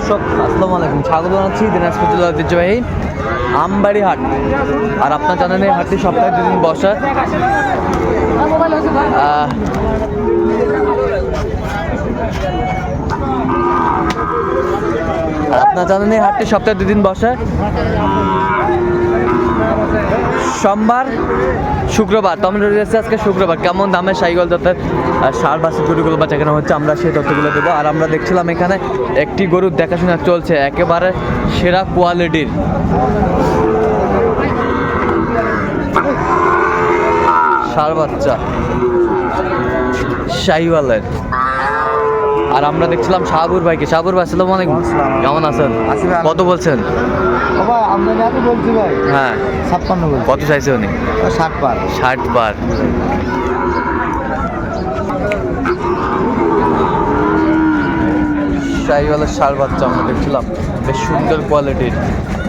দর্শক, আসসালামু আলাইকুম। স্বাগত জানাচ্ছি দিনাজপুর জেলার ঐতিহ্যবাহী আমবাড়ি হাট। আর আপনার জানেন এই হাটটি সপ্তাহে দুদিন বসা। আর আপনার জানেন এই হাটটি সপ্তাহে দুদিন বসে। সোমবার শুক্রবার টমেটো রয়েছে আজকে শুক্রবার। কেমন দামে সাইকেল আহ, সার বাসি গরুগুলো বা কেনা হচ্ছে আমরা সেই তথ্যগুলো দেবো। আর আমরা দেখছিলাম এখানে একটি গরুর দেখাশোনা চলছে একেবারে সেরা কোয়ালিটির সার বাচ্চা শাহিওয়ালের আর আমরা দেখছিলাম শাহাবুর ভাইকে। শাহাবুর ভাই আসসালামু আলাইকুম। কেমন আছেন? আছি কত বলছেন? বাবা আমরা বলছি ভাই। হ্যাঁ। ছাপ্পান্ন কত চাইছে উনি? ষাট বার। ষাট বার। শাহিওয়ালের সার বাচ্চা আমরা দেখছিলাম। বেশ সুন্দর কোয়ালিটির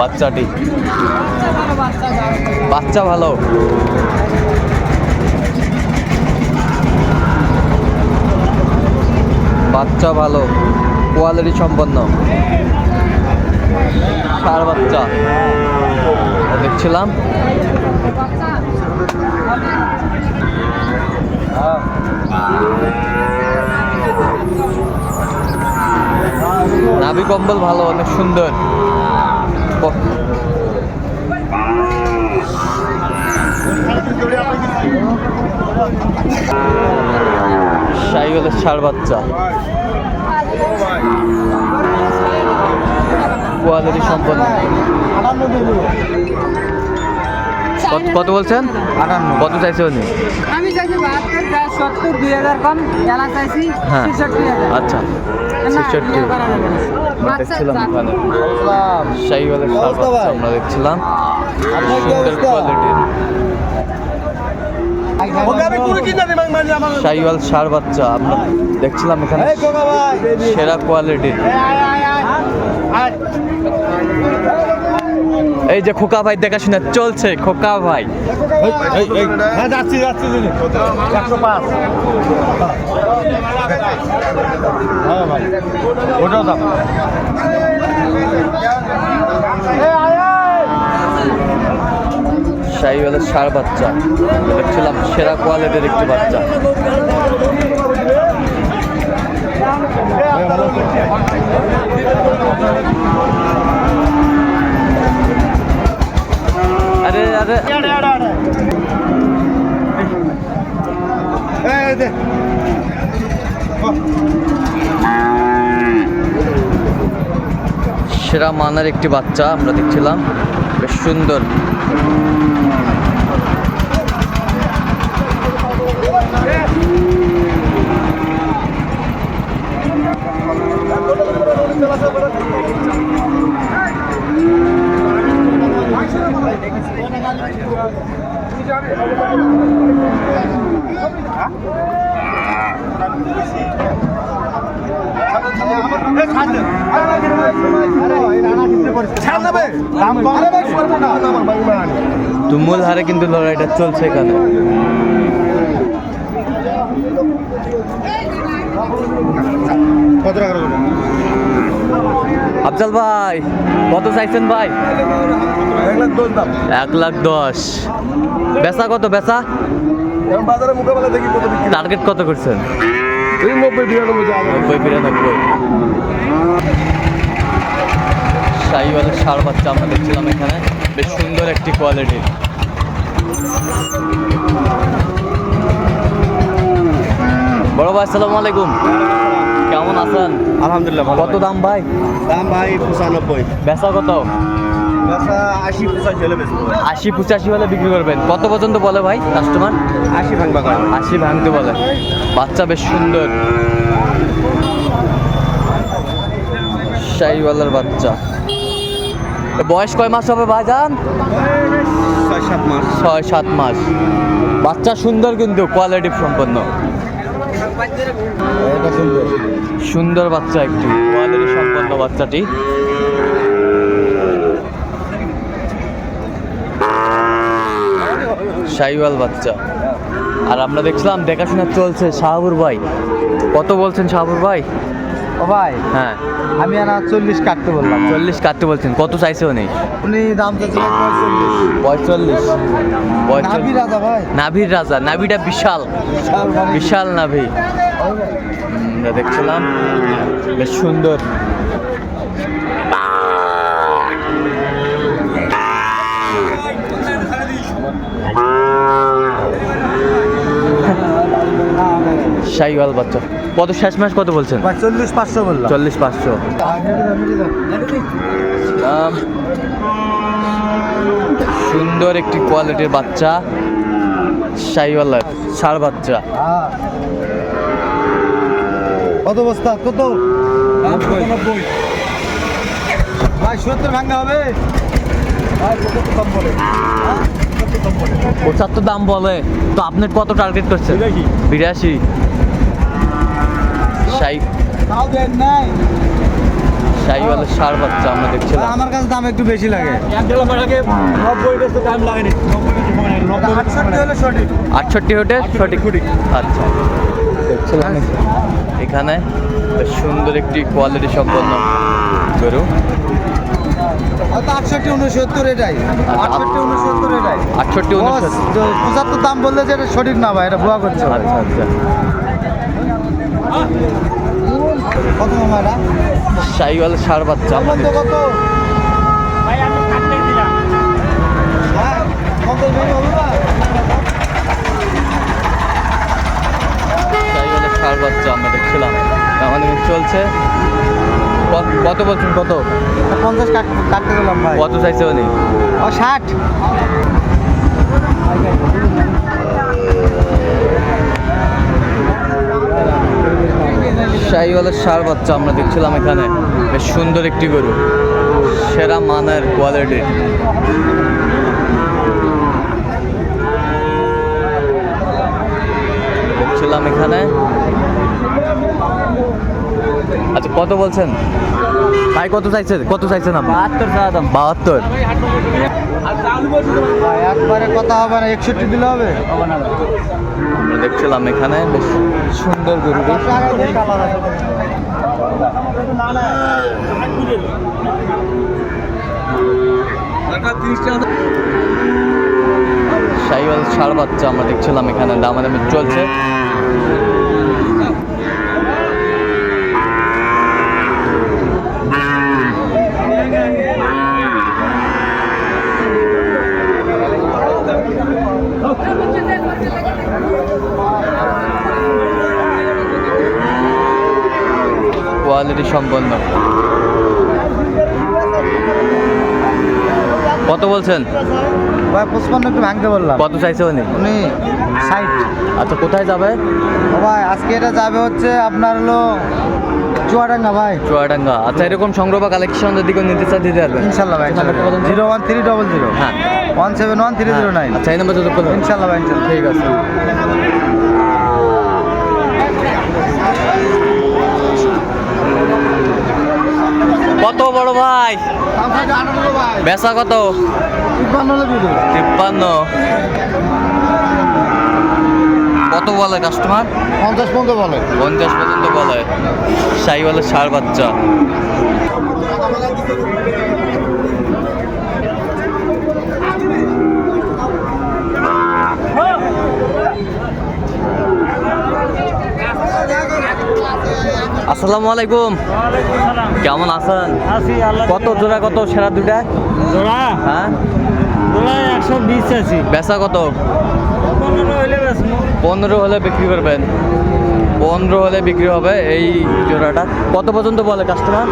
বাচ্চাটি। বাচ্চা ভালো। বাচ্চা ভালো কোয়ালিটি সম্পন্ন। সার বাচ্চা। দেখছিলাম। নাভি কম্বল ভালো অনেক সুন্দর। সাইকেলের ষাড় বাচ্চা। কোয়ালিটি সম্পন্ন। কত- কত বলছেন? আটান্ন। কত চাইছে উনি? আমি চাইছি বাহাত্তর প্রায় সত্তর দুই হাজার কম চাইছি হ্যাঁ। আচ্ছা। ছেষট্টি। দেখছিলাম। শাহিওয়ালের? আমরা দেখছিলাম। সুন্দর কোয়ালিটির শাহিওয়াল সার বাচ্চা আমরা দেখছিলাম এখানে সেরা কোয়ালিটির এই যে খোকা ভাই দেখাশোনা চলছে খোকা ভাই। হ্যাঁ যাচ্ছি যাচ্ছি একশো পাঁচ। ওটাও দাম শাহিওয়ালের সার বাচ্চা। দেখছিলাম সেরা কোয়ালিটির একটি বাচ্চা। আরে আরে। সেরা মানের একটি বাচ্চা আমরা দেখছিলাম। বেশ সুন্দর দাম কম তুমুল হারে কিন্তু লড়াইটা চলছে এখানে। আফজাল ভাই কত চাইছেন ভাই? এক লাখ দশ বেচা কত বেচা? টার্গেট কত করছেন? নব্বই বিরানব্বই টাকা নব্বই বিরানব্বই শাহিওয়ালের সার বাচ্চা আমরা দেখছিলাম এখানে। বেশ সুন্দর একটি কোয়ালিটির বড় ভাই আসসালামু আলাইকুম। কেমন আছেন? আলহামদুলিল্লাহ কত দাম ভাই? দাম ভাই পঁচানব্বই। বেচা কত? আশি পঁচাশি হলে বিক্রি করবেন। কত পর্যন্ত বলে ভাই কাস্টমার আশি ভাঙবা করে আশি ভাঙতে বলে। বাচ্চা বেশ সুন্দর। শাহিওয়ালার বাচ্চা। বয়স কয় মাস হবে ভাইজান? ছয় সাত মাস। ছয় সাত মাস। বাচ্চা সুন্দর কিন্তু কোয়ালিটি সম্পন্ন। সুন্দর সুন্দর বাচ্চা একটি কোয়ালিটি সম্পন্ন বাচ্চাটি। শাহিওয়াল বাচ্চা। আর আমরা দেখছিলাম দেখাশোনা চলছে শাহাবুর ভাই। কত বলছেন শাহাবুর ভাই? ও ভাই হ্যাঁ। আমি আর চল্লিশ কাটতে বললাম। চল্লিশ কাটতে বলছেন। কত চাইছে উনি? উনি দাম পঁয়তাল্লিশ। পঁয়তাল্লিশ। নাভি রাজা ভাই। নাভির রাজা। নাভিটা বিশাল। বিশাল নাভি। দেখছিলাম। বেশ সুন্দর। শাইওয়াল বাচ্চা। কত শেষ মাস কত বলছেন? চল্লিশ পাঁচশো বললাম। চল্লিশ পাঁচশো। সুন্দর একটি কোয়ালিটির বাচ্চা শাইওয়ালের সার বাচ্চা। হ্যাঁ। কত বস্তা? কত? ভাই সত্তর ভাঙ্গা হবে। হ্যাঁ? পঁচাত্তর দাম বলে। তো আপনি কত টার্গেট করছেন? বিরাশি। শাই দেন নাই বাচ্চা আমরা দেখছিলাম। আমার কাছে দাম একটু বেশি লাগে। আটষট্টি হটে সঠিক। আচ্ছা। দেখছিলাম। এখানে সুন্দর একটি কোয়ালিটি সম্পন্ন গরু। হয়তো আটষট্টি উনসত্তর এটাই। আটষট্টি উনসত্তর এটাই। আটষট্টি উনসত্তর। পঁচাত্তর দাম বললে যে এটা সঠিক না ভাই এটা ভুয়া করছে। আচ্ছা আচ্ছা। কত মামা এটা? শাইওয়ালের ষাড় বাচ্চা। কত? হ্যাঁ, কত বেশি হবে না? বাচ্চা আমরা দেখছিলাম। আমাদের চলছে। কত- কত বলছেন কত? পঞ্চাশ কাট- কাটতে দিলাম ভাই। কত চাইছে উনি? ও ষাট। শাহিওয়ালের সার বাচ্চা আমরা দেখছিলাম এখানে। বেশ সুন্দর একটি গরু। সেরা মানের কোয়ালিটির দেখছিলাম এখানে। আচ্ছা কত বলছেন? ভাই কত চাইছেন? কত চাইছেন আপনি? বাহাত্তর টাকা দাম। বাহাত্তর? একবারে কথা হবে না একষট্টি দিলে হবে। আমরা দেখছিলাম এখানে বেশ সুন্দর গরুটি শাহিওয়াল সার বাচ্চা আমরা দেখছিলাম এখানে দামাদামি চলছে কোয়ালিটি সম্পন্ন। কত বলছেন? ভাই পঁচপান্ন একটু ভাঙতে বললাম। কত চাইছে উনি? উনি ষাট। আচ্ছা কোথায় যাবে? ভাই আজকে এটা যাবে হচ্ছে আপনার হলো চুয়াডাঙ্গা ভাই। চুয়াডাঙ্গা। আচ্ছা এরকম সংগ্রহ বা কালেকশন যদি কেউ নিতে চায় দিতে পারবেন ইনশাল্লাহ ভাই zero one three double zero. হ্যাঁ। One seven one three zero nine. আচ্ছা এই নাম্বার যোগাযোগ করবেন ইনশাল্লাহ ভাই ইনশাল্লাহ। ঠিক আছে। কত বড় ভাই? বেচা কত? তিপ্পান্ন। কত বলে কাস্টমার পঞ্চাশ পর্যন্ত বলে। পঞ্চাশ পর্যন্ত বলে সাই বলে সার বাচ্চা। আসসালামু আলাইকুম। কেমন আছেন? কত জোড়া কত সেরা দুটা জোড়া? হ্যাঁ? জোড়া একশো বিশ আছি। বেচা কত? পনেরো হলে বিক্রি করবেন। পনেরো হলে বিক্রি হবে এই জোড়াটা। কত পর্যন্ত বলে কাস্টমার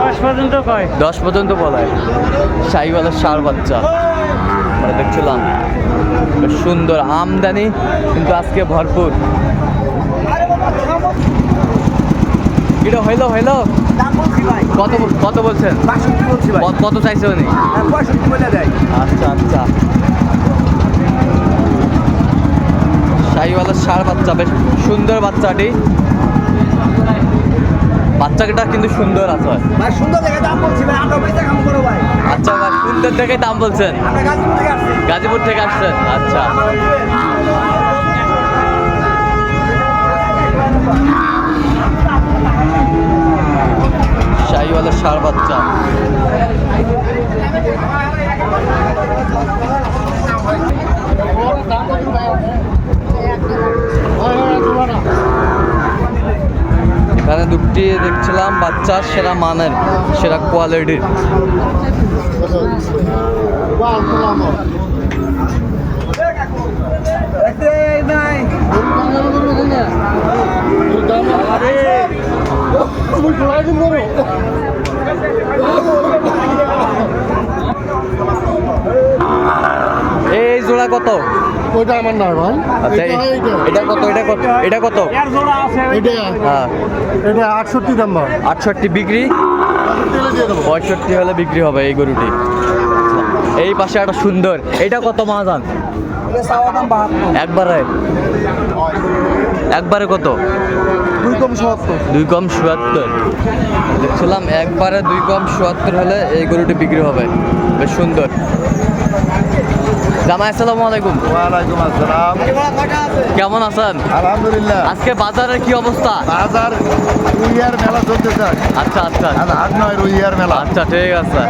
দশ পর্যন্ত কয়। দশ পর্যন্ত বলে। শাহিওয়ালের সার বাচ্চা। দেখছিলাম। সুন্দর আমদানি কিন্তু আজকে ভরপুর। এটা হইল হইল? কত কত বলছেন? কত- কত চাইছে উনি? হ্যাঁ, আচ্ছা আচ্ছা। শাহিওয়ালার সার বাচ্চা বেশ সুন্দর বাচ্চাটি। বাচ্চাটা কিন্তু সুন্দর আছে ভাই। সুন্দর দেখে দাম বলছি ভাই আমরা পয়সা কাম করো ভাই। আচ্ছা ভাই সুন্দর দেখে দাম বলছেন? থেকে আসছি। গাজীপুর থেকে আসছেন আচ্ছা আমাদের দিবেন। হলো ষাড় বাচ্চা এখানে দুটি দেখছিলাম বাচ্চা সেরা মানের সেরা কোয়ালিটির এই জোড়া কত? ওইটা আমার নয় ভাই আচ্ছা এটা কত এটা কত এটা কত? এটা। হ্যাঁ। এটা আটষট্টি দাম ভাই আটষট্টি বিক্রি? পঁয়ষট্টি হলে বিক্রি হবে এই গরুটি। এই পাশে একটা সুন্দর। এটা কত মাজান একবারে? একবারে কত? দুই কম সত্তর। দুই কম চুয়াত্তর দেখছিলাম একবারে দুই কম চুয়াত্তর হলে এই গরুটি বিক্রি হবে। বেশ সুন্দর। জামাই আসসালামু আলাইকুম। ওয়ালাইকুম আসসালাম। কেমন আছেন? আলহামদুলিল্লাহ। আজকে বাজারের কি অবস্থা? বাজার রুইয়ার মেলা চলতে চায় আচ্ছা। আচ্ছা হাট নয় রুইয়ার মেলা। আচ্ছা ঠিক আছে।